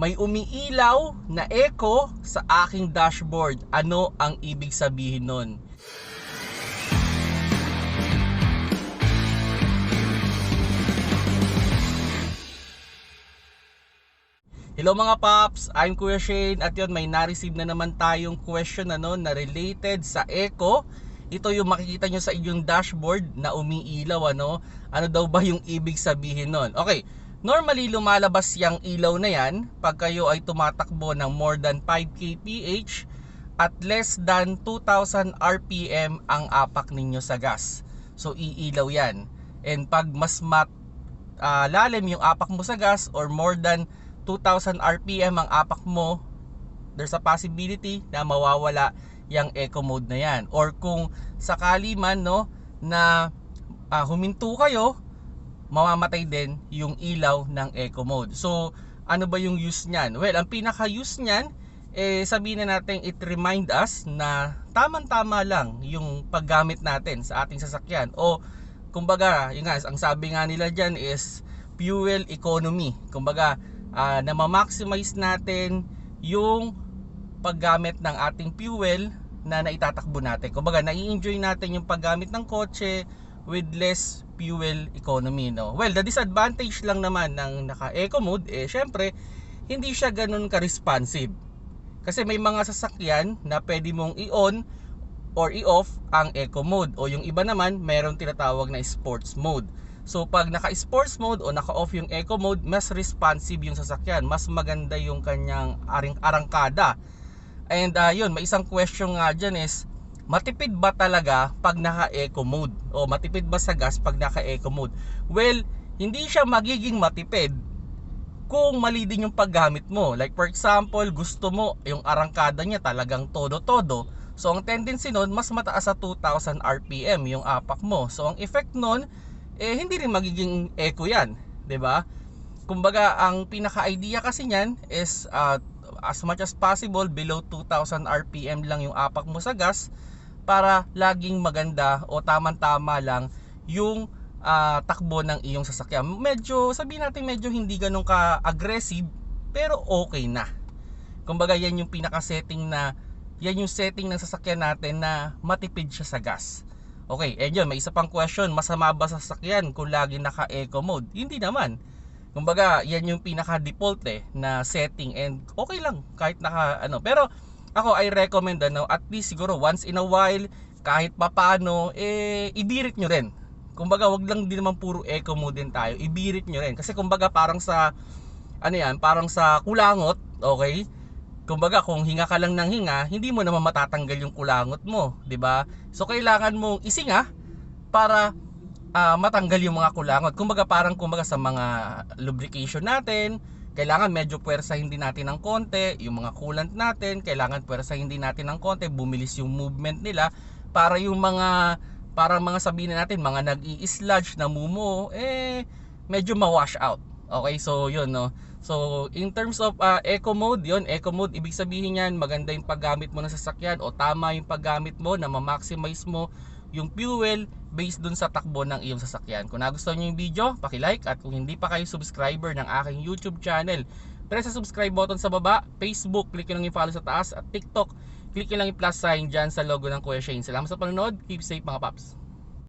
May umiilaw na echo sa aking dashboard. Ano ang ibig sabihin nun? Hello mga paps, I'm Kuya Shane at yun may na-receive na naman tayong question ano, na related sa echo. Ito yung makikita nyo sa inyong dashboard na umiilaw ano. Ano daw ba yung ibig sabihin nun? Okay, normally lumalabas yung ilaw na yan pag kayo ay tumatakbo ng more than 5 kph at less than 2,000 RPM ang apak ninyo sa gas. So iilaw yan. And pag mas mat ah, lalim yung apak mo sa gas or more than 2,000 RPM ang apak mo, there's a possibility na mawawala yung eco mode na yan. Or kung sakali man no, na ah, huminto kayo, mamamatay din yung ilaw ng eco mode. So, ano ba yung use niyan? Well, ang pinaka-use niyan, eh, sabihin na natin it remind us na tamang-tama lang yung paggamit natin sa ating sasakyan. O, kumbaga, yun nga, ang sabi nga nila dyan is fuel economy. Kumbaga, uh, na ma-maximize natin yung paggamit ng ating fuel na naitatakbo natin. Kumbaga, nai-enjoy natin yung paggamit ng kotse with less fuel economy, no? Well, the disadvantage lang naman ng naka-eco mode, eh, syempre, hindi siya ganun ka-responsive. Kasi may mga sasakyan na pwede mong i-on or i-off ang eco mode. O yung iba naman, mayroong tinatawag na sports mode. So pag naka-sports mode o naka-off yung eco mode, mas responsive yung sasakyan. Mas maganda yung kanyang aring arangkada. And uh, yun, may isang question nga dyan is, matipid ba talaga pag naka-eco mode? O matipid ba sa gas pag naka-eco mode? Well, hindi siya magiging matipid kung mali din yung paggamit mo. Like for example, gusto mo yung arangkada niya talagang todo-todo. So ang tendency nun, mas mataas sa 2000 RPM yung apak mo. So ang effect nun, eh hindi rin magiging eco yan, ba? Kumbaga ang pinaka-idea kasi niyan is uh, as much as possible below 2000 RPM lang yung apak mo sa gas para laging maganda o tamang-tama lang yung uh, takbo ng iyong sasakyan. Medyo, sabihin natin medyo hindi ganun ka-aggressive, pero okay na. Kumbaga yan yung pinaka-setting na, yan yung setting ng sasakyan natin na matipid siya sa gas. Okay, and yun, may isa pang question, masama ba sa sasakyan kung lagi naka-eco mode? Hindi naman. Kumbaga, yan yung pinaka-default eh, na setting and okay lang kahit naka ano. Pero ako I recommend ano, at least siguro once in a while kahit papano eh ibirit nyo rin. Kumbaga, wag lang din naman puro eco mode din tayo. Ibirit nyo rin kasi kumbaga parang sa ano yan, parang sa kulangot, okay? Kumbaga, kung hinga ka lang ng hinga, hindi mo naman matatanggal yung kulangot mo, 'di ba? So kailangan mong isinga para uh, matanggal yung mga kulangot. Kumbaga parang kumbaga sa mga lubrication natin, kailangan medyo puwersa hindi natin ng konti, yung mga coolant natin, kailangan puwersa hindi natin ng konti, bumilis yung movement nila para yung mga para mga sabihin natin mga nag-i-sludge na mumo eh medyo ma-wash out. Okay, so yun no. So in terms of uh, eco mode, yun, eco mode ibig sabihin niyan maganda yung paggamit mo ng sasakyan o tama yung paggamit mo na ma-maximize mo yung fuel based dun sa takbo ng iyong sasakyan. Kung nagustuhan niyo yung video, paki-like at kung hindi pa kayo subscriber ng aking YouTube channel, press sa subscribe button sa baba, Facebook, click nyo lang yung follow sa taas at TikTok, click nyo lang yung plus sign dyan sa logo ng Kuya Shane. Salamat sa panonood, keep safe mga paps.